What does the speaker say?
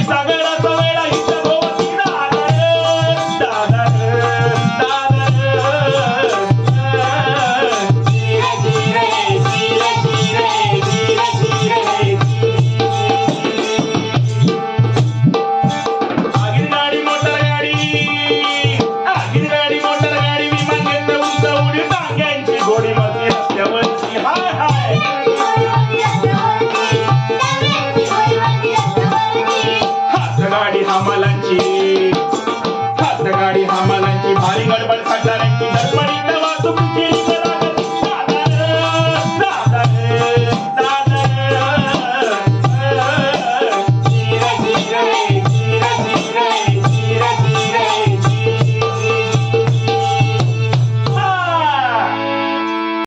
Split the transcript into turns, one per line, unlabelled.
Mr. गाडी हातगाडी हामालांची भारी गडबड खड्डा